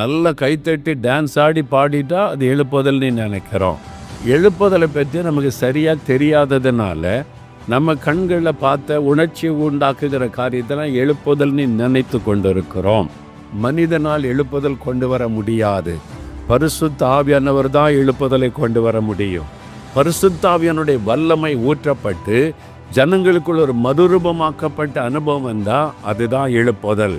நல்ல கைத்தட்டி டான்ஸ் ஆடி பாடிட்டா அது எழுப்புதல்னு நினைக்கிறோம். எழுப்புதலை பற்றி நமக்கு சரியாக தெரியாததுனால நம்ம கண்களில் பார்த்த உணர்ச்சி உண்டாக்குகிற காரியத்தெல்லாம் எழுப்புதல்னு நினைத்து கொண்டிருக்கிறோம். மனிதனால் எழுப்புதல் கொண்டு வர முடியாது. பரிசுத்தாவியானவர் தான் எழுப்புதலை கொண்டு வர முடியும். பரிசுத்தாவியனுடைய வல்லமை ஊற்றப்பட்டு ஜனங்களுக்குள் ஒரு மறுரூபமாக்கப்பட்ட அனுபவம் தான் அதுதான் எழுப்புதல்.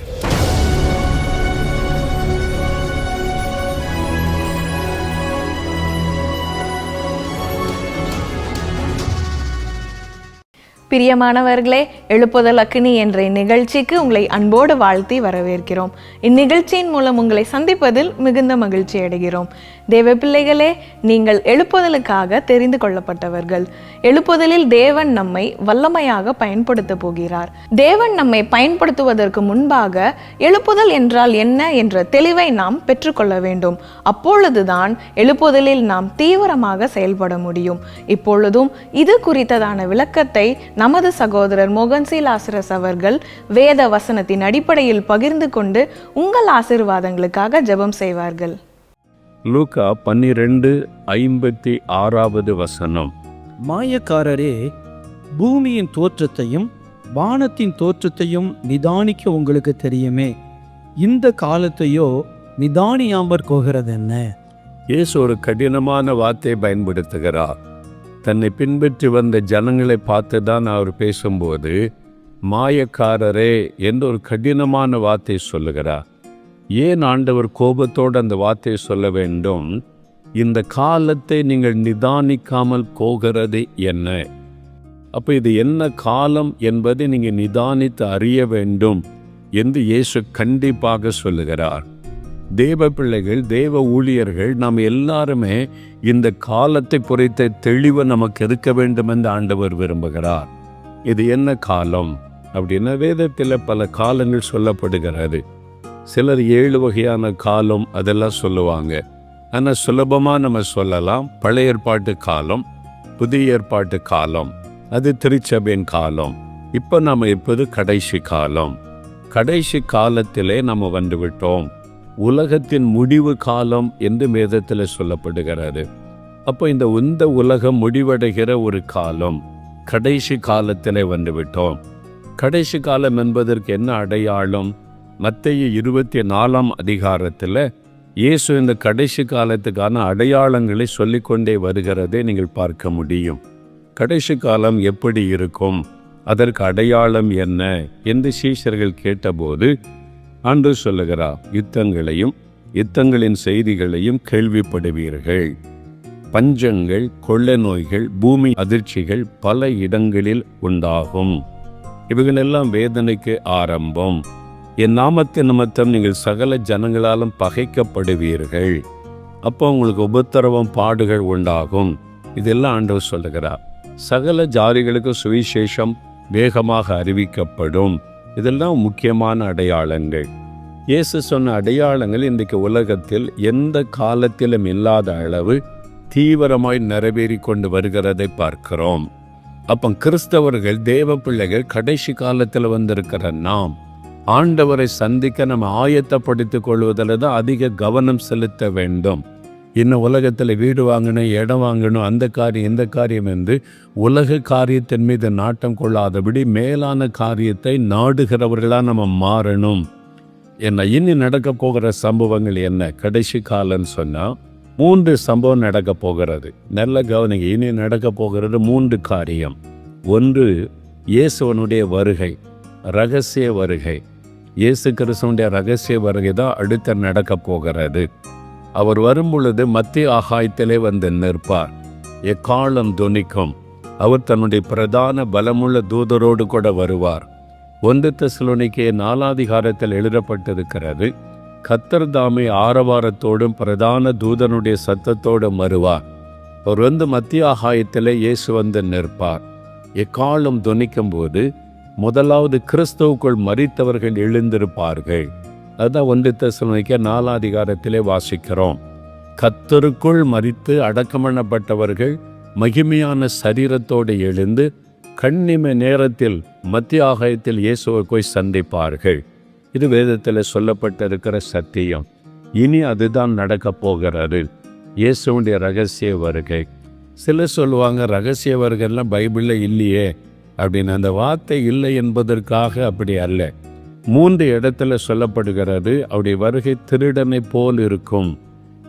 பிரியமானவர்களே எழுப்புதல் அக்கினி என்ற இந்நிகழ்ச்சிக்கு உங்களை அன்போடு வாழ்த்தி வரவேற்கிறோம். இந்நிகழ்ச்சியின் மூலம் உங்களை சந்திப்பதில் மிகுந்த மகிழ்ச்சி அடைகிறோம். தேவ பிள்ளைகளே நீங்கள் எழுப்புதலுக்காக தெரிந்து கொள்ளப்பட்டவர்கள். எழுப்புதலில் தேவன் நம்மை வல்லமையாக பயன்படுத்த போகிறார். தேவன் நம்மை பயன்படுத்துவதற்கு முன்பாக எழுப்புதல் என்றால் என்ன என்ற தெளிவை நாம் பெற்றுக்கொள்ள வேண்டும். அப்பொழுதுதான் எழுப்புதலில் நாம் தீவிரமாக செயல்பட முடியும். இப்பொழுதும் இது குறித்ததான விளக்கத்தை நமது சகோதரர் மோகன்சீல் ஆசிரஸ் அவர்கள் வேத வசனத்தின் அடிப்படையில் பகிர்ந்து கொண்டு உங்கள் ஆசீர்வாதங்களுக்காக ஜெபம் செய்வார்கள். லூக்கா பன்னிரெண்டு ஐம்பத்தி ஆறாவது வசனம். மாயக்காரரே பூமியின் தோற்றத்தையும் வானத்தின் தோற்றத்தையும் நிதானிக்க உங்களுக்கு தெரியுமே. இந்த காலத்தையோ நிதானியாமற் போகிறது என்ன இயேசு ஒரு கடினமான வார்த்தையை பயன்படுத்துகிறார். தன்னை பின்பற்றி வந்த ஜனங்களை பார்த்து தான் அவர் பேசும்போது மாயக்காரரே என்ற ஒரு கடினமான வார்த்தை சொல்லுகிறார் ஏன் ஆண்டவர் கோபத்தோடு அந்த வார்த்தையை சொல்ல வேண்டும்? இந்த காலத்தை நீங்கள் நிதானிக்காமல் போகிறது என்ன? அப்போ இது என்ன காலம் என்பதை நீங்கள் நிதானித்து அறிய வேண்டும் என்று இயேசு கண்டிப்பாக சொல்லுகிறார். தேவ பிள்ளைகள் தேவ ஊழியர்கள் நாம் எல்லாருமே இந்த காலத்தை குறைத்த தெளிவை நமக்கு இருக்க வேண்டும் என்று ஆண்டவர் விரும்புகிறார். இது என்ன காலம்? அப்படின்னா வேதத்தில் பல காலங்கள் சொல்லப்படுகிறது. சிலர் ஏழு வகையான காலம் அதெல்லாம் சொல்லுவாங்க. ஆனால் சுலபமாக நம்ம சொல்லலாம். பழைய ஏற்பாட்டு காலம் புதிய ஏற்பாட்டு காலம் அது திருச்சபையின் காலம். இப்போ நாம் இருப்பது கடைசி காலம். கடைசி காலத்திலே நம்ம வந்துவிட்டோம். உலகத்தின் முடிவு காலம் என்று வேதத்தில் சொல்லப்படுகிறது. அப்போ இந்த இந்த உலகம் முடிவடைகிற ஒரு காலம் கடைசி காலத்திலே வந்துவிட்டோம். கடைசி காலம் என்பதற்கு என்ன அடையாளம்? மத்திய இருபத்தி நாலாம் அதிகாரத்தில் இயேசு இந்த கடைசி காலத்துக்கான அடையாளங்களை சொல்லிக்கொண்டே வருகிறதை நீங்கள் பார்க்க முடியும். கடைசி காலம் எப்படி இருக்கும்? அதற்கு அடையாளம் என்ன? என்று சீஷர்கள் கேட்டபோது அன்று சொல்லுகிறார் யுத்தங்களையும் யுத்தங்களின் செய்திகளையும் கேள்விப்படுவீர்கள். பஞ்சங்கள் கொள்ள நோய்கள் பூமி அதிர்ச்சிகள் பல இடங்களில் உண்டாகும். இவைகளெல்லாம் வேதனைக்கு ஆரம்பம். என் நாமத்தின் நிமித்தம் நீங்கள் சகல ஜனங்களாலும் பகைக்கப்படுவீர்கள். அப்போ உங்களுக்கு உபத்திரவம் பாடுகள் உண்டாகும். இதெல்லாம் ஆண்டவர் சொல்லுகிறார். சகல ஜாதிகளுக்கு சுவிசேஷம் வேகமாக அறிவிக்கப்படும். இதெல்லாம் முக்கியமான அடையாளங்கள். இயேசு சொன்ன அடையாளங்கள் இன்றைக்கு உலகத்தில் எந்த காலத்திலும் இல்லாத அளவு தீவிரமாய் நிறைவேறி கொண்டு வருகிறதை பார்க்கிறோம். அப்போ கிறிஸ்தவர்கள் தேவ பிள்ளைகள் கடைசி காலத்தில் வந்திருக்கிற நாம் ஆண்டவரை சந்திக்க நம்ம ஆயத்தப்படுத்திக் கொள்வதில் தான் அதிக கவனம் செலுத்த வேண்டும். இன்னும் உலகத்தில் வீடு வாங்கணும் இடம் வாங்கணும் அந்த காரியம் இந்த காரியம் என்று உலக காரியத்தின் மீது நாட்டம் கொள்ளாதபடி மேலான காரியத்தை நாடுகிறவர்களாக நம்ம மாறணும். என்ன இனி நடக்க போகிற சம்பவங்கள் என்ன? கடைசி காலம்னு சொன்னால் மூன்று சம்பவம் நடக்க போகிறது. நல்ல கவனிங்க இனி நடக்க போகிறது மூன்று காரியம். ஒன்று இயேசுவனுடைய வருகை ரகசிய வருகை. இயேசு கிறிஸ்துவனுடைய ரகசிய வருகை தான் அடுத்த நடக்க போகிறது. அவர் வரும்பொழுது மத்திய ஆகாயத்திலே வந்து நிற்பார். எக்காலம் துணிக்கும். அவர் தன்னுடைய பிரதான பலமுள்ள தூதரோடு கூட வருவார். ஒன்று தெசலோனிக்கே நாலாதிகாரத்தில் எழுதப்பட்டிருக்கிறது கத்தர் தாமே ஆரவாரத்தோடும் பிரதான தூதனுடைய சத்தத்தோடும் வருவார். அவர் வந்து மத்திய ஆகாயத்தில் இயேசு வந்து நிற்பார். எக்காலம் துணிக்கும் போது முதலாவது கிறிஸ்தவுக்குள் மறித்தவர்கள் எழுந்திருப்பார்கள். அதுதான் ஒன்று தசனிக்க நாலாம் அதிகாரத்திலே வாசிக்கிறோம். கத்தருக்குள் மறித்து அடக்கமண்ணப்பட்டவர்கள் மகிமையான சரீரத்தோடு எழுந்து கண்ணிம நேரத்தில் மத்திய ஆகாயத்தில் இயேசுவை போய் சந்திப்பார்கள். இது வேதத்தில் சொல்லப்பட்டிருக்கிற சத்தியம். இனி அதுதான் நடக்கப் போகிறது. இயேசுடைய ரகசிய வருகை. சிலர் சொல்லுவாங்க ரகசிய வருகைலாம் பைபிளில் இல்லையே. அப்படின்னு அந்த வார்த்தை இல்லை என்பதற்காக அப்படி அல்ல. மூன்று இடத்துல சொல்லப்படுகிறது. அவருடைய வருகை திருடனை போல் இருக்கும்.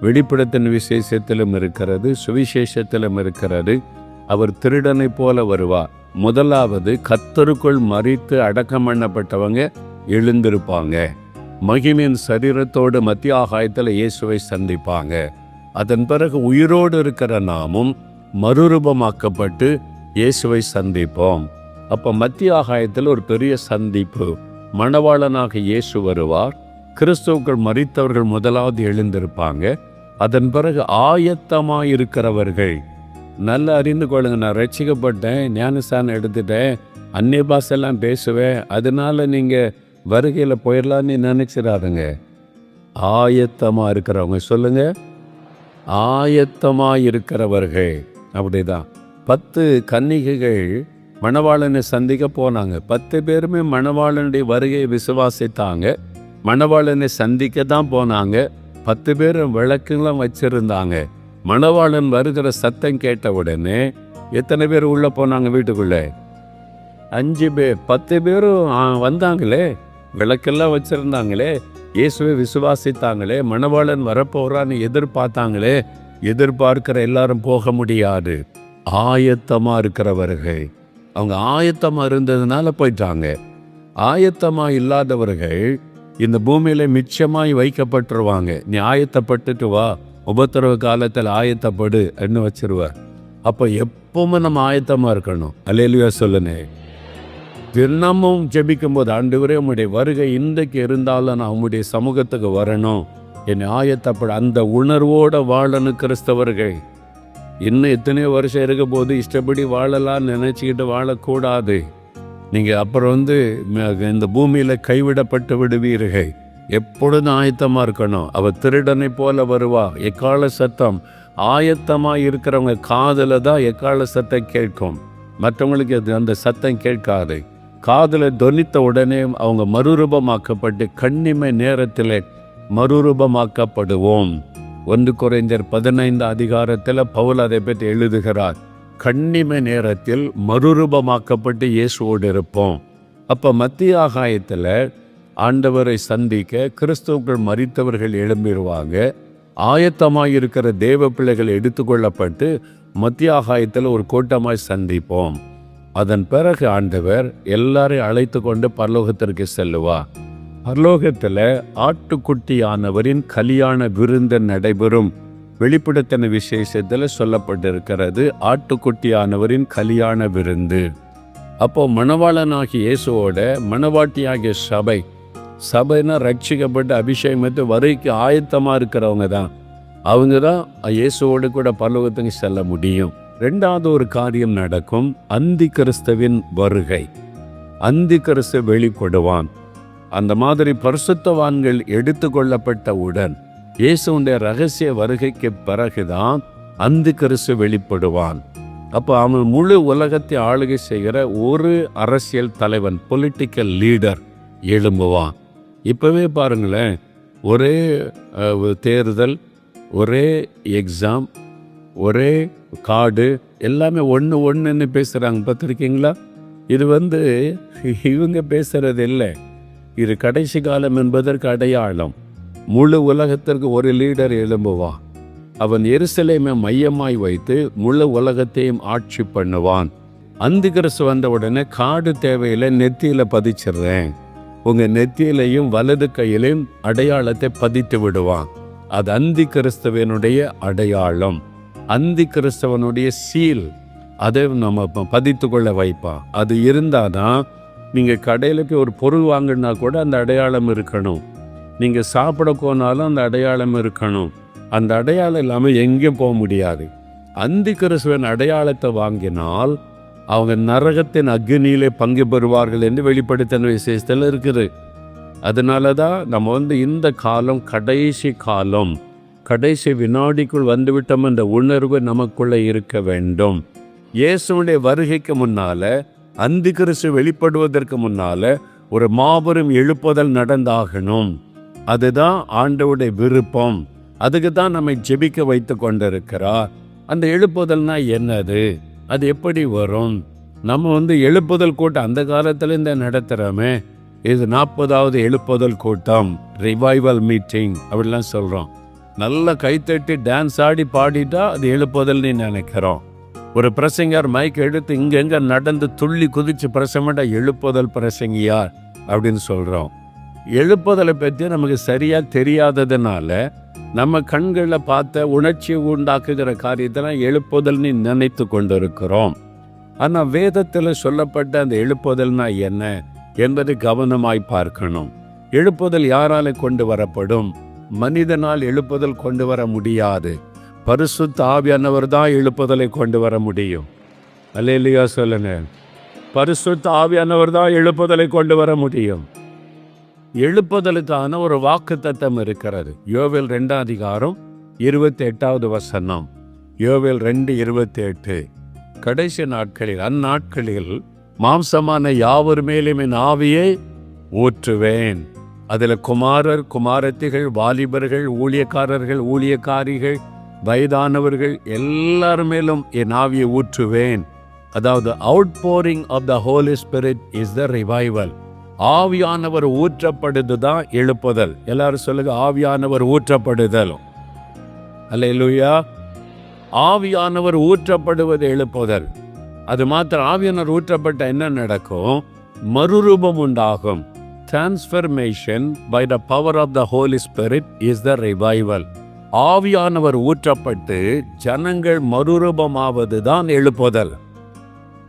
வெளிப்படத்தின் விசேஷத்திலும் இருக்கிறது சுவிசேஷத்திலும் இருக்கிறது. அவர் திருடனை போல வருவார். முதலாவது கத்தருக்குள் மறித்து அடக்கம் பண்ணப்பட்டவங்க எழுந்திருப்பாங்க. மகிமின் சரீரத்தோடு மத்திய ஆகாயத்தில் இயேசுவை சந்திப்பாங்க. அதன் பிறகு உயிரோடு இருக்கிற நாமும் மறுரூபமாக்கப்பட்டு இயேசுவை சந்திப்போம். அப்போ மத்திய ஆகாயத்தில் ஒரு பெரிய சந்திப்பு. மணவாளனாக இயேசு வருவார். கிறிஸ்துவர்கள் மறித்தவர்கள் முதலாவது எழுந்திருப்பாங்க. அதன் பிறகு ஆயத்தமாக இருக்கிறவர்கள் நல்லா அறிந்து கொள்ளுங்க. நான் ரட்சிக்கப்பட்டேன். ஞானஸ்தானம் எடுத்துட்டேன். அந்நிய பாசெல்லாம் பேசுவேன். அதனால நீங்கள் வருகையில் போயிடலான்னு நினச்சிடாதுங்க. ஆயத்தமாக இருக்கிறவங்க சொல்லுங்க. ஆயத்தமாக இருக்கிறவர்கள் அப்படிதான். பத்து கன்னிகைகள் மணவாளனை சந்திக்க போனாங்க. பத்து பேருமே மணவாளனுடைய வருகையை விசுவாசித்தாங்க. மணவாளனை சந்திக்க தான் போனாங்க. பத்து பேர் விளக்குலாம் வச்சுருந்தாங்க. மணவாளன் வருகிற சத்தம் கேட்ட உடனே எத்தனை பேர் உள்ளே போனாங்க வீட்டுக்குள்ளே? அஞ்சு பேர். பத்து பேரும் வந்தாங்களே. விளக்கெல்லாம் வச்சுருந்தாங்களே. இயேசுவை விசுவாசித்தாங்களே. மணவாளன் வரப்போகிறான்னு எதிர்பார்த்தாங்களே. எதிர்பார்க்கிற எல்லாரும் போக முடியாது. ஆயத்தமாக இருக்கிறவர்கள். அவங்க ஆயத்தமாக இருந்ததுனால போயிட்டாங்க. ஆயத்தமாக இல்லாதவர்கள் இந்த பூமியில் மிச்சமாய் வைக்கப்பட்டுருவாங்க. நீ ஆயத்தப்பட்டுட்டு வா. உபத்திரவ காலத்தில் ஆயத்தப்படு என்று வச்சிருவார். அப்போ எப்பவுமே நம்ம ஆயத்தமாக இருக்கணும். அல்லேலுயா சொல்லுனே. தினமும் ஜெபிக்கும் போது ஆண்டவரே உங்களுடைய வருகை இன்றைக்கு இருந்தாலும் நான் உங்களுடைய சமூகத்துக்கு வரணும். என்னை ஆயத்தப்பட. அந்த உணர்வோடு வாழணும் கிறிஸ்தவர்கள். இன்னும் எத்தனையோ வருஷம் இருக்க போது இஷ்டப்படி வாழலாம்னு நினச்சிக்கிட்டு வாழக்கூடாது. நீங்கள் அப்புறம் வந்து இந்த பூமியில் கைவிடப்பட்டு விடுவீர்கள். எப்பொழுதும் ஆயத்தமாக இருக்கணும். அவள் திருடனை போல வருவா. எக்கால சத்தம்? ஆயத்தமாக இருக்கிறவங்க காதில் தான் எக்கால சத்தம் கேட்கும். மற்றவங்களுக்கு அது அந்த சத்தம் கேட்காது. காதில் தொனித்த உடனே அவங்க மறுரூபமாக்கப்பட்டு கண்ணிமை நேரத்தில் மறுரூபமாக்கப்படுவோம். ஒன்று குறைந்தர் பதினைந்து அதிகாரத்தில் பவுல் அதை பற்றி எழுதுகிறார். கண்ணிமை நேரத்தில் மறுரூபமாக்கப்பட்டு இயேசுவோடு இருப்போம். அப்போ மத்திய ஆகாயத்தில் ஆண்டவரை சந்திக்க கிறிஸ்துவர்கள் மறித்தவர்கள் எழும்பிடுவாங்க ஆயத்தமாக இருக்கிற தேவ பிள்ளைகள் எடுத்துக்கொள்ளப்பட்டு மத்திய ஆகாயத்தில் ஒரு கூட்டமாய் சந்திப்போம். அதன் பிறகு ஆண்டவர் எல்லாரையும் அழைத்து கொண்டு பரலோகத்திற்கு செல்லுவார். பரலோகத்தில் ஆட்டுக்குட்டியானவரின் கல்யாண விருந்து நடைபெறும். வெளிப்படுத்தின விசேஷத்தில் சொல்லப்பட்டிருக்கிறது ஆட்டுக்குட்டியானவரின் கல்யாண விருந்து. அப்போ மணவாளனாகிய இயேசுவோட மணவாட்டியாகிய சபை சபைனா ரட்சிக்கப்பட்டு அபிஷேகத்து வரைக்கு ஆயத்தமாக இருக்கிறவங்க தான். அவங்க தான் இயேசுவோடு கூட பரலோகத்துக்கு செல்ல முடியும். ரெண்டாவது ஒரு காரியம் நடக்கும். அந்தி கிறிஸ்தவின் வருகை. அந்தி கிறிஸ்து வெளிப்படுவான். அந்த மாதிரி பரிசுத்தவான்கள் எடுத்துக்கொள்ளப்பட்டவுடன் இயேசுடைய ரகசிய வருகைக்கு பிறகுதான் அந்தி கரிசு வெளிப்படுவான். அப்போ அவன் முழு உலகத்தை ஆளுகை செய்கிற ஒரு அரசியல் தலைவன் பொலிட்டிக்கல் லீடர் எழும்புவான். இப்போவே பாருங்களேன் ஒரே தேர்தல் ஒரே எக்ஸாம் ஒரே கார்டு எல்லாமே ஒன்று ஒன்றுன்னு பேசுகிறாங்க பார்த்துருக்கீங்களா? இது வந்து இவங்க பேசுகிறது இல்லை. இது கடைசி காலம் என்பதற்கு அடையாளம். முழு உலகத்திற்கு ஒரு லீடர் எழும்புவான் அவன் எருசலேமை மையமாய் வைத்து முழு உலகத்தையும் ஆட்சி பண்ணுவான். அந்த கிறிஸ்து வந்த உடனே காடு தேவையில்லை நெத்தியில பதிச்சிடுறேன். உங்க நெத்தியிலையும் வலது கையிலையும் அடையாளத்தை பதித்து விடுவான். அது அந்தி கிறிஸ்தவனுடைய அடையாளம். அந்தி கிறிஸ்தவனுடைய சீல். அதை நம்ம பதித்து கொள்ள வைப்பான் அது இருந்தாதான் நீங்கள் கடையில் போய் ஒரு பொருள் வாங்கினா கூட அந்த அடையாளம் இருக்கணும். நீங்கள் சாப்பிட போனாலும் அந்த அடையாளம் இருக்கணும். அந்த அடையாளம் இல்லாமல் எங்கேயும் போக முடியாது. அந்தி கிறிஸ்துவன் அடையாளத்தை வாங்கினால் அவங்க நரகத்தின் அக்னியிலே பங்கு பெறுவார்கள் என்று வெளிப்படுத்தின விசேஷத்தில் இருக்குது. அதனால தான் நம்ம வந்து இந்த காலம் கடைசி காலம் கடைசி வினாடிக்குள் வந்துவிட்டோம் என்ற உணர்வு நமக்குள்ளே இருக்க வேண்டும். இயேசுடைய வருகைக்கு முன்னால் அந்தி கிறிஸ்து வெளிப்படுவதற்கு முன்னால ஒரு மாபெரும் எழுப்புதல் நடந்தாகணும். அதுதான் ஆண்டவுடைய விருப்பம். அதுக்கு தான் நம்மை ஜெபிக்க வைத்து கொண்டிருக்கிறார். அந்த எழுப்புதல்னா என்னது? அது எப்படி வரும்? நம்ம வந்து எழுப்புதல் கூட்டம் அந்த காலத்துல நடத்துகிறோமே இது நாற்பதாவது எழுப்புதல் கூட்டம் ரிவைவல் மீட்டிங் அப்படிலாம் சொல்கிறோம் நல்லா கைத்தட்டி டான்ஸ் ஆடி பாடிட்டா அது எழுப்புதல்னு நினைக்கிறோம். ஒரு பிரசங்கர் மைக் எடுத்து இங்கெங்க நடந்து துள்ளி குதிச்சு பிரசங்கடா எழுப்புதல் பிரசங்கியார் அப்படின்னு சொல்கிறோம் எழுப்புதலை பற்றி நமக்கு சரியாக தெரியாததுனால நம்ம கண்களில் பார்த்த உணர்ச்சி உண்டாக்குகிற காரியத்தெல்லாம் எழுப்புதல்னு நினைத்து கொண்டு இருக்கிறோம் ஆனால் வேதத்தில் சொல்லப்பட்ட அந்த எழுப்புதல்னா என்ன என்பதை கவனமாய் பார்க்கணும். எழுப்புதல் யாரால கொண்டு வரப்படும்? மனிதனால் எழுப்புதல் கொண்டு வர முடியாது. பரிசு தாவியானவர் தான் எழுப்புதலை கொண்டு வர முடியும். அல்லையா சொல்லுங்க. பரிசு தாவியானவர் தான் எழுப்புதலை கொண்டு வர முடியும். எழுப்புதலுக்கான ஒரு வாக்கு தத்தம் இருக்கிறது. யோவில் ரெண்டாம் அதிகாரம் இருபத்தி எட்டாவது வசனம். யோவில் ரெண்டு இருபத்தி எட்டு கடைசி நாட்களில் அந்நாட்களில் மாம்சமான யாவர் மேலும் என் ஆவியை ஊற்றுவேன். அதில் குமாரர் குமாரத்திகள் வாலிபர்கள் ஊழியக்காரர்கள் ஊழியக்காரிகள் வயதானவர்கள் எல்லார் மேலும் என் ஆவியை ஊற்றுவேன். அதாவது outpouring of the Holy Spirit is the revival ஆவியானவர் ஊற்றப்படுது தான் எழுப்புதல். எல்லாரும் சொல்லுங்க ஆவியானவர் ஊற்றப்படுதல் அல்லேலூயா ஆவியானவர் ஊற்றப்படுவது எழுப்புதல். அது மாத்திரம் ஆவியானவர் ஊற்றப்பட்ட என்ன நடக்கும்? மறுரூபம் உண்டாகும். Transformation by the power of the Holy Spirit is the revival ஆவியானவர் ஊற்றப்பட்டு ஜனங்கள் மறுரூபமாவது தான் எழுப்புதல்.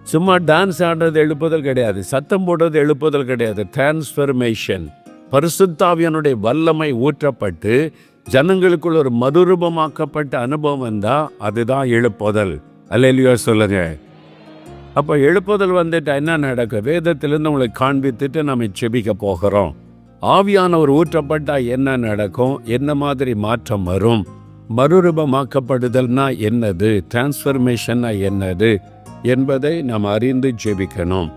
சும்மா டான்ஸ் ஆடுறது எழுப்புதல் கிடையாது. சத்தம் போடுறது எழுப்புதல் கிடையாது. டிரான்ஸ்ஃபர்மேஷன் பரிசுத்தாவியனுடைய வல்லமை ஊற்றப்பட்டு ஜனங்களுக்குள் ஒரு மறுரூபமாக்கப்பட்ட அனுபவம் தான் அதுதான் எழுப்புதல். அல்லையா சொல்லுங்க. அப்போ எழுப்புதல் வந்துட்டு என்ன நடக்கும் வேதத்திலிருந்து உங்களை காண்பித்துட்டு நம்ம செபிக்க போகிறோம். ஆவியானவர் ஊற்றப்பட்டால் என்ன நடக்கும்? என்ன மாதிரி மாற்றம் வரும்? மறுரூபமாக்கப்படுதல்னா என்னது? டிரான்ஸ்ஃபர்மேஷன்னா என்னது? என்பதை நாம் அறிந்து ஜெபிக்கணும்.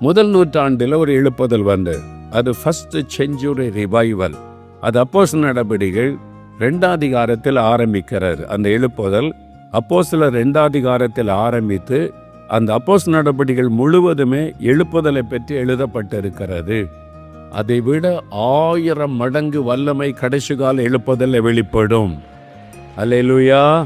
முதல் நூற்றாண்டில் ஒரு எழுப்புதல் வந்து அது ஃபர்ஸ்ட் செஞ்சுரி ரிவைவல் அது அப்போஸ் நடவடிக்கைகள் ரெண்டாதிகாரத்தில் ஆரம்பிக்கிறார். அந்த எழுப்புதல் அப்போ சில ரெண்டாதிகாரத்தில் ஆரம்பித்து அந்த அப்போஸ் நடவடிக்கைகள் முழுவதுமே எழுப்புதலை பற்றி எழுதப்பட்டிருக்கிறது. அதை விட ஆயிரம் மடங்கு வல்லமை கடைசி கால எழுப்பதில் வெளிப்படும். அல்லேலூயா.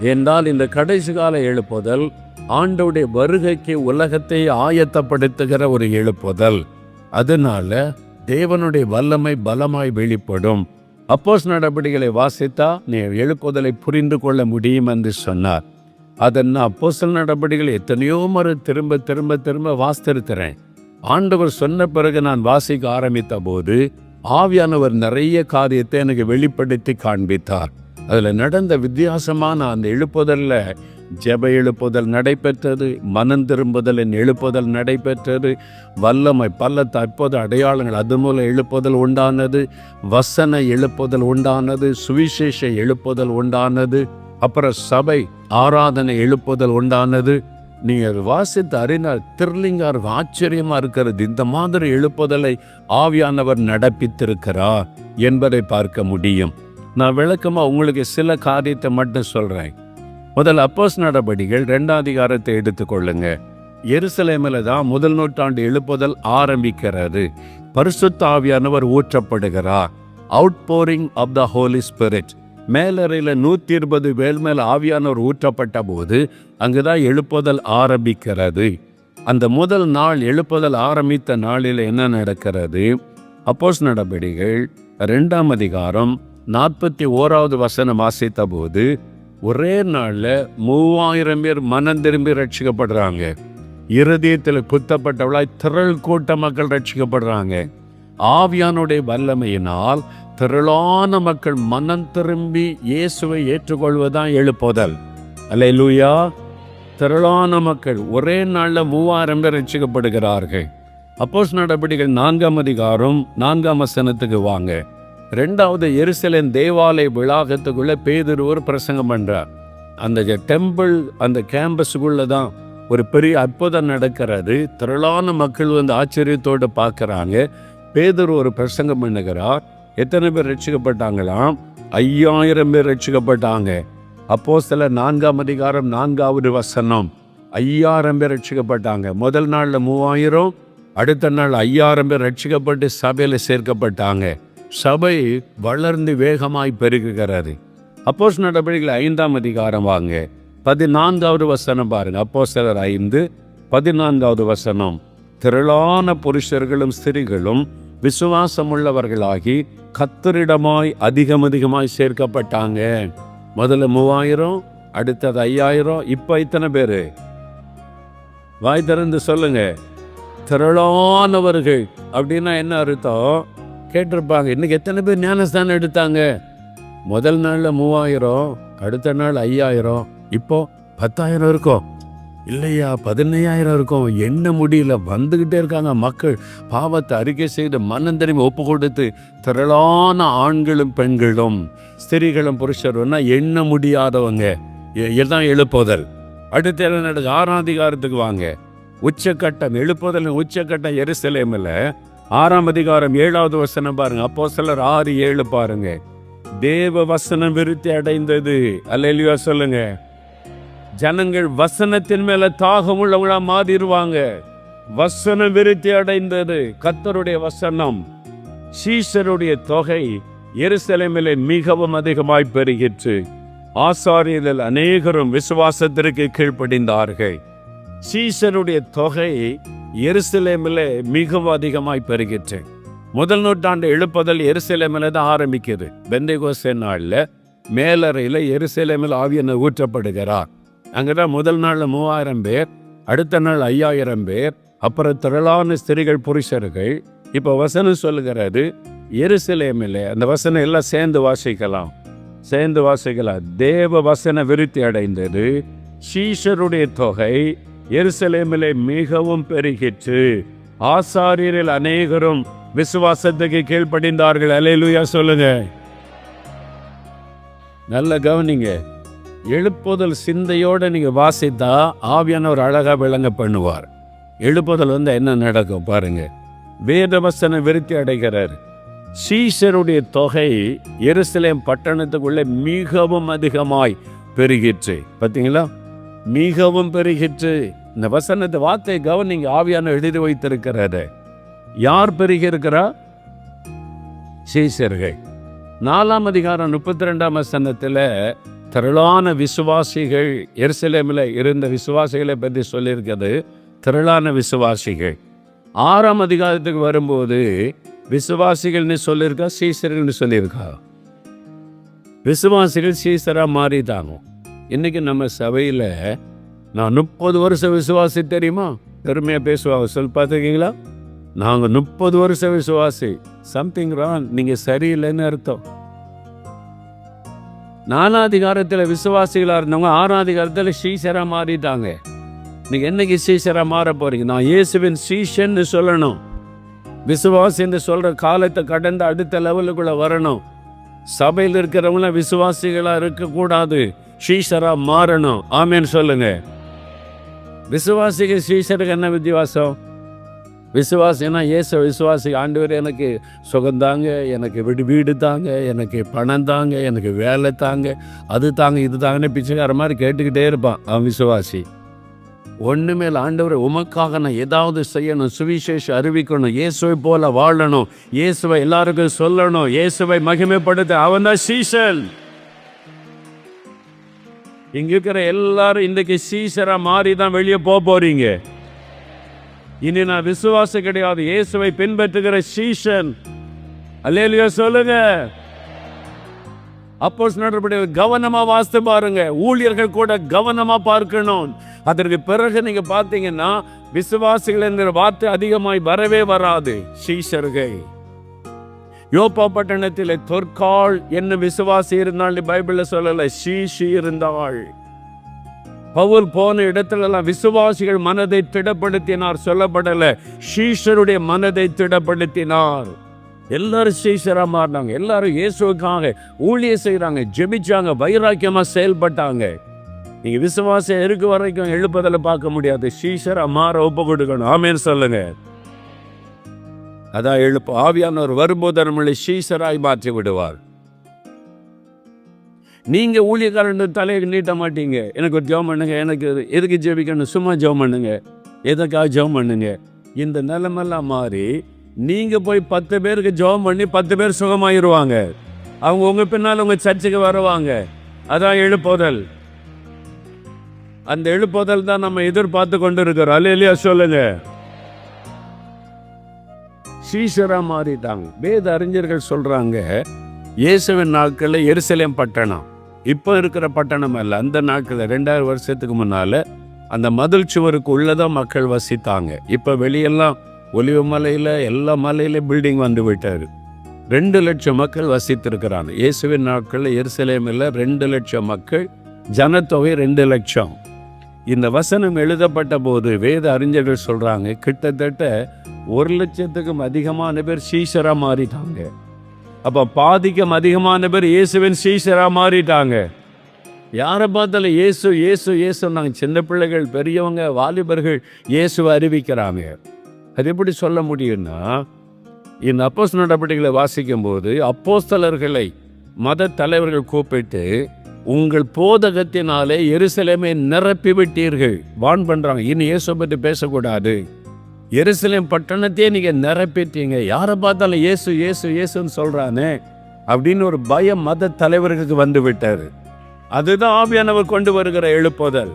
என்றால் இந்த கடைசி கால எழுப்புதல் ஆண்டோடைய வருகைக்கு உலகத்தை ஆயத்தப்படுத்துகிற ஒரு எழுப்புதல். அதனால தேவனுடைய வல்லமை பலமாய் வெளிப்படும். அப்போஸ் நடவடிக்கைகளை வாசித்தா நீ எழுப்புதலை புரிந்து கொள்ள முடியும் என்று சொன்னார். அதன் அப்போசல் நடவடிக்கைகள் எத்தனையோ முறை திரும்ப திரும்ப திரும்ப வாசித்திருக்கிறேன். ஆண்டவர் சொன்ன பிறகு நான் வாசிக்க ஆரம்பித்த போது ஆவியானவர் நிறைய காரியத்தை எனக்கு வெளிப்படுத்தி காண்பித்தார். அதில் நடந்த வித்தியாசமான அந்த எழுப்புதலில் ஜெப எழுப்புதல் நடைபெற்றது மனம் திரும்புதலின் எழுப்புதல் நடைபெற்றது வல்லமை பல்ல தற்போது அடையாளங்கள் அது மூலம் எழுப்புதல் உண்டானது வசன எழுப்புதல் உண்டானது சுவிசேஷ எழுப்புதல் உண்டானது அப்புறம் சபை ஆராதனை எழுப்புதல் உண்டானது நீங்கள் வாசித்து அறிஞர் திருலிங்கார் ஆச்சரியமா இருக்கிறது. இந்த மாதிரி எழுப்புதலை ஆவியானவர் நடப்பித்திருக்கிறார் என்பதை பார்க்க முடியும். நான் விளக்கமாக உங்களுக்கு சில காரியத்தை மட்டும் சொல்கிறேன் முதல் அப்போஸ் நடபடிகள் ரெண்டாம் அதிகாரத்தை எடுத்துக்கொள்ளுங்க எருசலேமில் தான் முதல் நூற்றாண்டு எழுப்புதல் ஆரம்பிக்கிறது. பரிசுத்த ஆவியானவர் ஊற்றப்படுகிறார். Outpouring of the Holy Spirit மேலறையில் நூற்றி இருபது பேர் மேல் ஆவியானவர் ஊற்றப்பட்ட போது அங்குதான் எழுப்புதல் ஆரம்பிக்கிறது. அந்த முதல் நாள் எழுப்புதல் ஆரம்பித்த நாளில் என்ன நடக்கிறது? அப்போஸ் நடபடிகள் ரெண்டாம் அதிகாரம் நாற்பத்தி ஓராவது வசனம் வாசித்த போது ஒரே நாளில் மூவாயிரம் பேர் மனம் திரும்பி ரட்சிக்கப்படுறாங்க இருதயத்தில் குத்தப்பட்டவளாய் திரள் கூட்ட மக்கள் ரட்சிக்கப்படுறாங்க ஆவியானுடைய வல்லமையினால் திரளான மக்கள் மனம் திரும்பி இயேசுவை ஏற்றுக்கொள்வதுதான் எழுப்புதல். அல்லேலூயா. திரளான மக்கள் ஒரே நாளில் மூவாயிரம் பேர் ரசிக்கப்படுகிறார்கள் அப்போஸ் நடவடிக்கைகள் நான்காம் அதிகாரம் நான்காம் வசனத்துக்கு வாங்க. ரெண்டாவது எருசலேம் தேவாலய விழாகத்துக்குள்ளே பேதர் ஒரு பிரசங்கம் பண்ணுறார் அந்த டெம்பிள் அந்த கேம்பஸுக்குள்ளே தான் ஒரு பெரிய அற்புதம் நடக்கிறது. திரளான மக்கள் வந்து ஆச்சரியத்தோடு பார்க்குறாங்க. பேதர் ஒரு பிரசங்கம் பண்ணுகிறார். எத்தனை பேர் ரட்சிக்கப்பட்டாங்களாம் ஐயாயிரம் பேர் ரட்சிக்கப்பட்டாங்க. அப்போ சில நான்காம் அதிகாரம் நான்காவது வசனம். ஐயாயிரம் பேர் ரட்சிக்கப்பட்டாங்க. முதல் நாளில் மூவாயிரம் அடுத்த நாள் ஐயாயிரம் பேர் ரட்சிக்கப்பட்டு சபையில் சேர்க்கப்பட்டாங்க. சபை வளர்ந்து வேகமாய் பெருகுகிறது. அப்போஸ் நடவடிக்கைகள் ஐந்தாம் அதிகாரம் வாங்க. பதினான்காவது வசனம் பாருங்க. அப்போ சிலர் ஐந்து பதினான்காவது வசனம். திரளான புருஷர்களும் ஸ்திரீகளும் விசுவாசமுள்ளவர்களாகி கத்தரிடமாய் அதிகம் அதிகமாய் சேர்க்கப்பட்டாங்க. முதல்ல மூவாயிரம் அடுத்தது ஐயாயிரம் இப்போ இத்தனை பேர். வாய் திறந்து சொல்லுங்க. திரளானவர்கள் அப்படின்னா என்ன அர்த்தம்? கேட்டிருப்பாங்க. இன்னைக்கு எத்தனை பேர் ஞானஸ்தானம் எடுத்தாங்க? முதல் நாளில் மூவாயிரம் அடுத்த நாள் ஐயாயிரம் இப்போ பத்தாயிரம் இருக்கும். இல்லையா? பதினையாயிரம் இருக்கும். என்ன முடியல? வந்துக்கிட்டே இருக்காங்க மக்கள். பாவத்தை அறிக்கை செய்து மனம் ஒப்பு கொடுத்து திரளான ஆண்களும் பெண்களும் ஸ்திரீகளும் புருஷரும்னா எண்ண முடியாதவங்க. எ- எழுப்புதல். அடுத்து என்ன ஆறாம் அதிகாரத்துக்கு வாங்க. உச்சக்கட்டம் எழுப்புதல் உச்சக்கட்டம் எருசலேமில். ஆறாம் அதிகாரம் ஏழாவது வசனம் பாருங்க. அப்போ சிலர் ஆறு ஏழு பாருங்க. தேவ வசனம் விருத்தி அடைந்தது. அல்லையா சொல்லுங்க. ஜனங்கள் வசனத்தின் மேல தாகம் உள்ளவங்களா மாறிடுவாங்க. வசனம் விருத்தி அடைந்தது கத்தருடைய வசனம். சீசருடைய தொகை எருசலேமிலே மிகவும் அதிகமாய் பெருகிற்று. ஆசாரியர்கள் அநேகரும் விசுவாசத்திற்கு கீழ்ப்படிந்தார்கள். சீசருடைய தொகை எருசலேமிலே மிகவும் அதிகமாய் பெருகிற்று. முதல் நூற்றாண்டு எழுப்புதல் எருசலேமில் தான் ஆரம்பிக்குது. பெந்தைகோசே நாளில் மேலறையில் எருசலேமில் ஆவியனை ஊற்றப்படுகிறார். அங்கே தான் முதல் நாளில் மூவாயிரம் பேர் அடுத்த நாள் ஐயாயிரம் பேர் அப்புறம் திரளான ஸ்திரீகள் புருஷர்கள். இப்போ வசனம் சொல்லுகிறது எருசலேமில் அந்த வசனம் எல்லாம் சேர்ந்து வாசிக்கலாம். சேர்ந்து வாசிக்கலாம். தேவ வசன விருத்தி அடைந்தது. சீஷருடைய தொகை எருசலேமிலே மிகவும் பெருகிற்று. ஆசாரியரில் அநேகரும் விசுவாசத்துக்கு கீழ்ப்படிந்தார்கள். அலையிலுயா சொல்லுங்க. நல்ல கவனிங்க. எழுப்புதல் சிந்தையோடு நீங்கள் வாசித்தா ஆவியானவர் அழகாக விளங்க பண்ணுவார். எழுப்புதல் வந்து என்ன நடக்கும் பாருங்க. வேதவசன விருத்தி அடைகிறார். சீசருடைய தொகை எருசலேம் பட்டணத்துக்குள்ளே மிகவும் அதிகமாய் பெருகிற்று. பார்த்தீங்களா மிகவும் பெருகிற்று. இந்த வசனத்தை வார்த்தை கவனிங்க ஆவியான எழுதி வைத்திருக்கிறாரு. யார் பெருகியிருக்கிறா? சீசர்கள் நாலாம் அதிகாரம் முப்பத்தி ரெண்டாம் வசனத்தில் திரளான விசுவாசிகள் எருசலேமில் இருந்த விசுவாசிகளை பற்றி சொல்லியிருக்கிறது திரளான விசுவாசிகள். ஆறாம் அதிகாரத்துக்கு வரும்போது விசுவாசிகள்னு சொல்லியிருக்கா சீசர்கள்னு சொல்லியிருக்கா? விசுவாசிகள் சீசராக மாறிட்டாங்க. இன்றைக்கி நம்ம சபையில் நான் முப்பது வருஷம் விசுவாசி தெரியுமா? பெருமையாக பேசுவாங்க. சொல்லி பார்த்துருக்கீங்களா? நாங்கள் முப்பது வருஷம் விசுவாசி. சம்திங் ராங் நீங்கள் சரியில்லைன்னு அர்த்தம். நாலாம் அதிகாரத்தில் விசுவாசிகளாக இருந்தவங்க ஆறாம் அதிகாரத்தில் சீசராக மாறிட்டாங்க. நீங்கள் என்னைக்கு சீசராக மாற போறீங்க? நான் இயேசுவின் ஸ்ரீஷன்னு சொல்லணும். விசுவாசின்னு சொல்கிற காலத்தை கடந்து அடுத்த லெவலுக்குள்ளே வரணும். சபையில் இருக்கிறவங்கள விசுவாசிகளாக இருக்கக்கூடாது. சீஷராக மாறணும். ஆமேன்னு சொல்லுங்க. விசுவாசிக்கு ஸ்ரீசருக்கு என்ன வித்தியாசம்? விசுவாசினா இயேசு விசுவாசி ஆண்டவர் எனக்கு சுகந்தாங்க எனக்கு வீடு வீடு தாங்க எனக்கு பணம் தாங்க எனக்கு வேலை தாங்க அது தாங்க இது தாங்கன்னு பிச்சைக்கார மாதிரி கேட்டுக்கிட்டே இருப்பான் அவன் விசுவாசி. ஒன்றுமே இல்லை ஆண்டவர் உமக்காக நான் ஏதாவது செய்யணும் சுவிசேஷம் அறிவிக்கணும் இயேசுவை போல வாழணும் இயேசுவை எல்லாருக்கும் சொல்லணும் இயேசுவை மகிமைப்படுத்த அவன் தான் சீசன். இங்க இருக்கிற எல்லாரும் இன்றைக்கு சீசராக மாறி தான் வெளியே போக போறீங்க. இனி நான் விசுவாசம் கிடையாது. இயேசுவை பின்பற்றுகிற சீஷன். அல்லேலியா சொல்லுங்க. அப்போ நடப்படி கவனமா வாசித்து பாருங்க. ஊழியர்கள் கூட கவனமா பார்க்கணும். அதற்கு பிறகு நீங்க பார்த்தீங்கன்னா விசுவாசிகள் என்ற வார்த்தை அதிகமாய் வரவே வராது. சீஷர்கள். யோப்பா பட்டணத்தில் தொற்காள் என்ன விசுவாசி இருந்தாள் பைபிள்ல சொல்லல ஷீஷி இருந்தாள். பவுல் போன இடத்துலலாம் விசுவாசிகள் மனதை திடப்படுத்தினார் சொல்லப்படலை. ஷீஷருடைய மனதை திடப்படுத்தினார். எல்லாரும் சீஷரா மாறினாங்க. எல்லாரும் இயேசுக்காக ஊழிய செய்கிறாங்க ஜெபிச்சாங்க வைராக்கியமாக செயல்பட்டாங்க. நீங்கள் விசுவாசம் இருக்க வரைக்கும் எழுப்பதில் பார்க்க முடியாது. சீஷரா மாற ஒப்பு கொடுக்கணும். ஆமேன்னு சொல்லுங்க. அதான் எழுப்பு. ஆவியானவர் வரும்போது நம்மளை சீஷராய் மாற்றி விடுவார். நீங்கள் ஊழியக்காரன் தலையை நீட்ட மாட்டீங்க. எனக்கு ஒரு ஜெபம் பண்ணுங்க எனக்கு எதுக்கு ஜெபிக்கணும்? சும்மா ஜெபம் பண்ணுங்க. எதுக்காக ஜெபம் பண்ணுங்க? இந்த நிலமெல்லாம் மாறி நீங்கள் போய் பத்து பேருக்கு ஜெபம் பண்ணி பத்து பேர் சுகமாயிருவாங்க. அவங்க உங்கள் பின்னால் உங்கள் சர்ச்சுக்கு வருவாங்க. அதான் எழுப்புதல். அந்த எழுப்புதல் தான் நம்ம எதிர்பார்த்து கொண்டு இருக்கிறோம் அல்லையா சொல்லுங்க. சீசரா மாறிட்டாங்க. வேத அறிஞர்கள் சொல்றாங்க இயேசுவின் நாட்களில் எருசலேம் பட்டணம். இப்போ இருக்கிற பட்டணம் அல்ல. அந்த நாட்களில் ரெண்டாயிரம் வருஷத்துக்கு முன்னால் அந்த மதில் சுவருக்கு உள்ளே தான் மக்கள் வசித்தாங்க. இப்போ வெளியெல்லாம் ஒலிவு மலையில் எல்லா மலையிலையும் பில்டிங் வந்து விட்டார். ரெண்டு லட்சம் மக்கள் வசித்திருக்கிறாங்க. இயேசுவின் நாட்களில் எருசலேமில் ரெண்டு லட்சம் மக்கள் ஜனத்தொகை ரெண்டு லட்சம். இந்த வசனம் எழுதப்பட்ட போது வேத அறிஞர்கள் சொல்கிறாங்க கிட்டத்தட்ட ஒரு லட்சத்துக்கும் அதிகமான பேர் சீசராக மாறிட்டாங்க. அப்போ பாதிக்கும் அதிகமான பேர் இயேசுவின் சீசராக மாறிட்டாங்க. யாரை பார்த்தாலும் இயேசு இயேசு இயேசு நாங்கள் சின்ன பிள்ளைகள் பெரியவங்க வாலிபர்கள் இயேசுவை அறிவிக்கிறாங்க. அது எப்படி சொல்ல முடியும்னா இந்த அப்போஸ் நடவடிக்கைகளை வாசிக்கும் போது அப்போஸ்தலர்களை மத தலைவர்கள் கூப்பிட்டு உங்கள் போதகத்தினாலே எருசலேமை நிரப்பி விட்டீர்கள் வான் பண்ணுறாங்க இனி இயேசு பற்றி பேசக்கூடாது. எருசலேம் பட்டணத்தையே நீங்கள் நிரப்பிட்டீங்க. யாரை பார்த்தாலும் இயேசு இயேசு இயேசுன்னு சொல்கிறானே அப்படின்னு ஒரு பயம் மத தலைவர்களுக்கு வந்து விட்டார். அதுதான் ஆவியானவர் கொண்டு வருகிற எழுப்புதல்.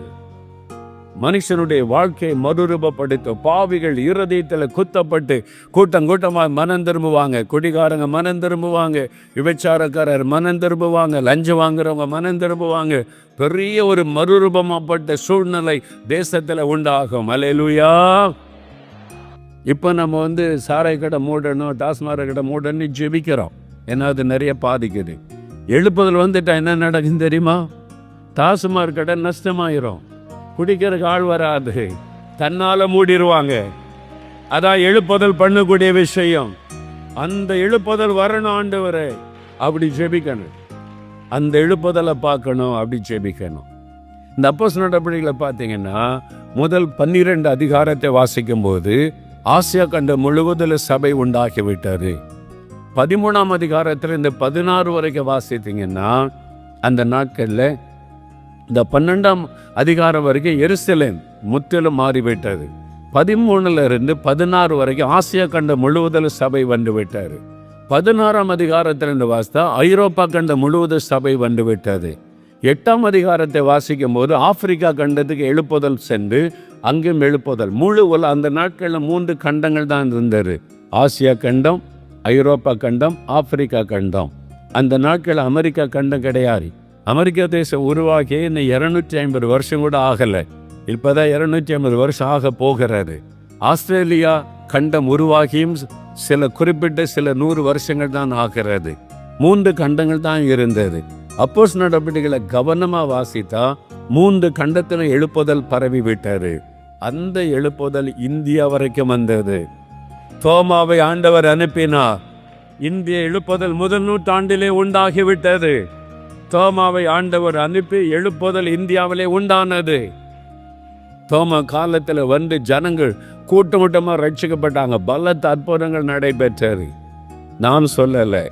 மனுஷனுடைய வாழ்க்கையை மறுரூபப்படுத்த பாவிகள் இருதயத்தில் குத்தப்பட்டு கூட்டம் கூட்டமாக மனம் திரும்புவாங்க. குடிகாரங்க மனம் திரும்புவாங்க. விபச்சாரக்காரர் மனம் திரும்புவாங்க. லஞ்சம் வாங்குறவங்க மனம் திரும்புவாங்க. பெரிய ஒரு மறுரூபமாப்பட்ட சூழ்நிலை தேசத்தில் உண்டாகும். அலையலுயா இப்போ நம்ம வந்து சாராய கடை மூடணும் டாஸ்மார கடை மூடணும் ஜெபிக்கிறோம். ஏன்னா அது நிறைய பாதிக்குது. எழுப்புதல் வந்துட்டா என்ன நடக்கும் தெரியுமா? தாசுமார் கடை நஷ்டமாயிரும். குடிக்கிறதுக்கு ஆள் வராது. தன்னால் மூடிடுவாங்க அதான் எழுப்புதல் பண்ணக்கூடிய விஷயம். அந்த எழுப்புதல் வரணும் ஆண்டவரே. அப்படி ஜெபிக்கணும். அந்த எழுப்புதலை பார்க்கணும் அப்படி ஜெபிக்கணும். இந்த அப்போஸ் நடவடிக்கைகளை பார்த்தீங்கன்னா முதல் பன்னிரெண்டு அதிகாரத்தை வாசிக்கும் போது ஆசியா கண்ட முழுவதில் சபை உண்டாகிவிட்டாரு பதிமூணாம் அதிகாரத்தில் இந்த பதினாறு வரைக்கும் வாசித்தீங்கன்னா அந்த நாட்களில் இந்த பன்னெண்டாம் அதிகாரம் வரைக்கும் எருசலேம் முற்றிலும் மாறிவிட்டது. பதிமூணுல இருந்து பதினாறு வரைக்கும் ஆசியா கண்ட முழுவதில் சபை வந்து விட்டார் பதினாறாம் அதிகாரத்திலிருந்து வாசித்தா ஐரோப்பா கண்ட முழுவதும் சபை வந்து விட்டது எட்டாம் அதிகாரத்தை வாசிக்கும் போது ஆப்பிரிக்கா கண்டத்துக்கு எழுப்புதல் சென்று அங்கும் எழுப்புதல். முழு உல அந்த நாட்களில் மூன்று கண்டங்கள் தான் இருந்தது. ஆசியா கண்டம் ஐரோப்பா கண்டம் ஆப்பிரிக்கா கண்டம். அந்த நாட்கள் அமெரிக்கா கண்டம் கிடையாது. அமெரிக்கா தேசம் உருவாகி இன்னும் இரநூற்றி ஐம்பது வருஷம் கூட ஆகலை. இப்போதான் இரநூற்றி ஐம்பது வருஷம் ஆக போகிறது. ஆஸ்திரேலியா கண்டம் உருவாகியும் சில குறிப்பிட்ட சில நூறு வருஷங்கள் தான் ஆகிறது. மூன்று கண்டங்கள் தான் இருந்தது. அப்போஸ் நடவடிக்கைகளை கவனமாக வாசித்தா மூன்று கண்டத்தில் எழுப்புதல் பரவிவிட்டார் அந்த எழுப்புதல் இந்தியா வரைக்கும் வந்தது. தோமாவை ஆண்டவர் அனுப்பினார். இந்திய எழுப்புதல் முதல் நூற்றாண்டிலே உண்டாகிவிட்டது. தோமாவை ஆண்டவர் அனுப்பி எழுப்புதல் இந்தியாவிலே உண்டானது. தோமா காலத்தில் வந்து ஜனங்கள் கூட்டம் கூட்டமாக ரட்சிக்கப்பட்டாங்க. பலத்த அற்புதங்கள் நடைபெற்றது. நான் சொல்லலை.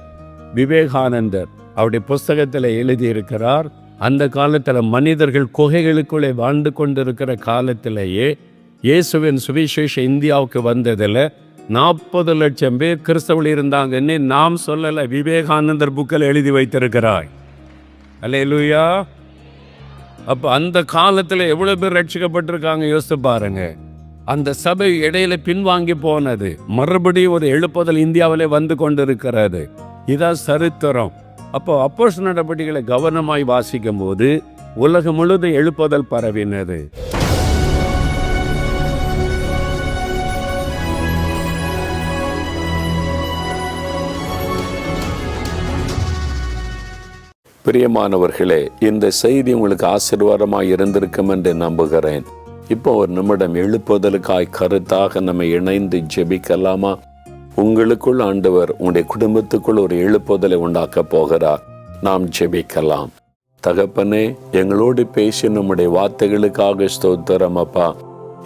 விவேகானந்தர் அவருடைய புஸ்தகத்தில் எழுதியிருக்கிறார். அந்த காலத்தில் மனிதர்கள் குகைகளுக்குள்ளே வாழ்ந்து கொண்டிருக்கிற காலத்திலேயே இயேசுவின் சுவிசேஷம் இந்தியாவுக்கு வந்ததில் நாற்பது லட்சம் பேர் கிறிஸ்தவர்கள் இருந்தாங்கன்னு நாம் சொல்லலை. விவேகானந்தர் புக்கில் எழுதி வைத்திருக்கிறாய். அல்லேலூயா. அப்போ அந்த காலத்தில் எவ்வளோ பேர் ரட்சிக்கப்பட்டிருக்காங்க? யோசித்து பாருங்க. அந்த சபை இடையில பின்வாங்கி போனது. மறுபடியும் ஒரு எழுப்புதல் இந்தியாவிலே வந்து கொண்டிருக்கிறது. இதான் சரித்திரம். அப்போ அப்போஸ் நடவடிக்கைகளை கவனமாய் வாசிக்கும் போது உலகம் முழுது எழுப்புதல் பரவினது. பிரியமானவர்களே இந்த செய்தி உங்களுக்கு ஆசீர்வாதமாக இருந்திருக்கும் என்று நம்புகிறேன். இப்போ ஒரு நிமிடம் எழுப்புதலுக்காய் கருத்தாக நம்ம இணைந்து ஜெபிக்கலாமா? உங்களுக்குள் ஆண்டவர் உங்களுடைய குடும்பத்துக்குள் ஒரு எழுப்புதலை உண்டாக்க போகிறார். நாம் ஜெபிக்கலாம். தகப்பனே எங்களோடு பேசி நம்முடைய வார்த்தைகளுக்காக ஸ்தோத்திரம் அப்பா.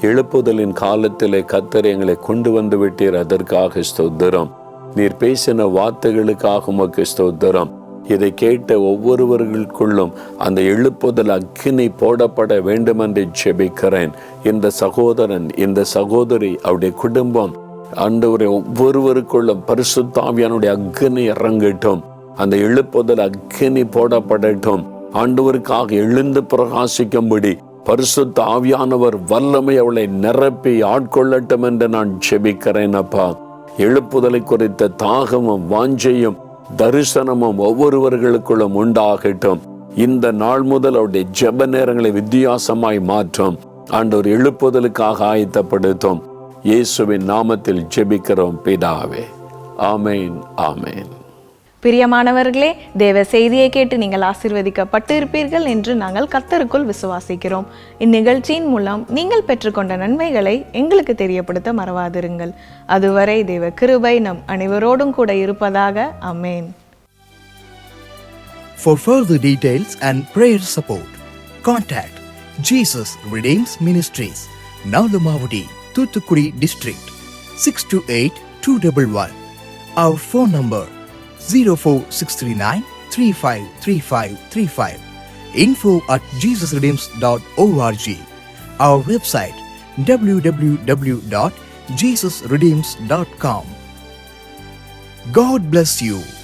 எழுப்புதலின் காலத்திலே கத்தர் எங்களை கொண்டு வந்து விட்டீர் அதற்காக ஸ்தோத்திரம். நீர் பேசின வார்த்தைகளுக்காக உமக்கு ஸ்தோத்திரம். இதை கேட்ட ஒவ்வொருவர்களுக்குள்ளும் அந்த எழுப்புதல் அக்கினி போடப்பட வேண்டுமென்று ஜெபிக்கிறேன். இந்த சகோதரன் இந்த சகோதரி அவருடைய குடும்பம் ஆண்டவரை ஒவ்வொருவருக்குள்ளும் பரிசுத்தாவியானுடைய அக்னி இறங்கட்டும். அந்த எழுப்புதல் அக்னி போடப்படட்டும். ஆண்டவருக்காக எழுந்து பிரகாசிக்கும்படி பரிசுத்த ஆவியானவர் வல்லமை அவளை நிரப்பி ஆட்கொள்ளட்டும் என்று நான் ஜெபிக்கிறேன் அப்பா. எழுப்புதலை குறித்த தாகமும் வாஞ்சையும் தரிசனமும் ஒவ்வொருவர்களுக்குள்ளும் உண்டாகட்டும். இந்த நாள் முதல் அவருடைய ஜெப நேரங்களை வித்தியாசமாய் மாற்றும். ஆண்டவர் எழுப்புதலுக்காக ஆயத்தப்படுத்தும். இயேசுவின் நாமத்தில் ஜெபிக்கிறோம் பிதாவே. ஆமேன் ஆமேன். பிரியமானவர்களே தேவ செய்தியை கேட்டு நீங்கள் ஆசீர்வதிக்கப்பட்டு இருப்பீர்கள் என்று நாங்கள் கர்த்தருக்குள் விசுவாசிக்கிறோம். இந்நிகழ்ச்சியின் மூலம் நீங்கள் பெற்றுக்கொண்ட நன்மைகளை எங்களுக்கு தெரியப்படுத்த மறவாதிருங்கள். அதுவரை தேவ கிருபை நம் அனைவரோடும் கூட இருப்பதாக அமேன் For further details and prayer support, contact Jesus Redeems Ministries, Tutukuri district 628211 our phone number 04639353535 info at jesusredeems.org our website www.jesusredeems.com god bless you.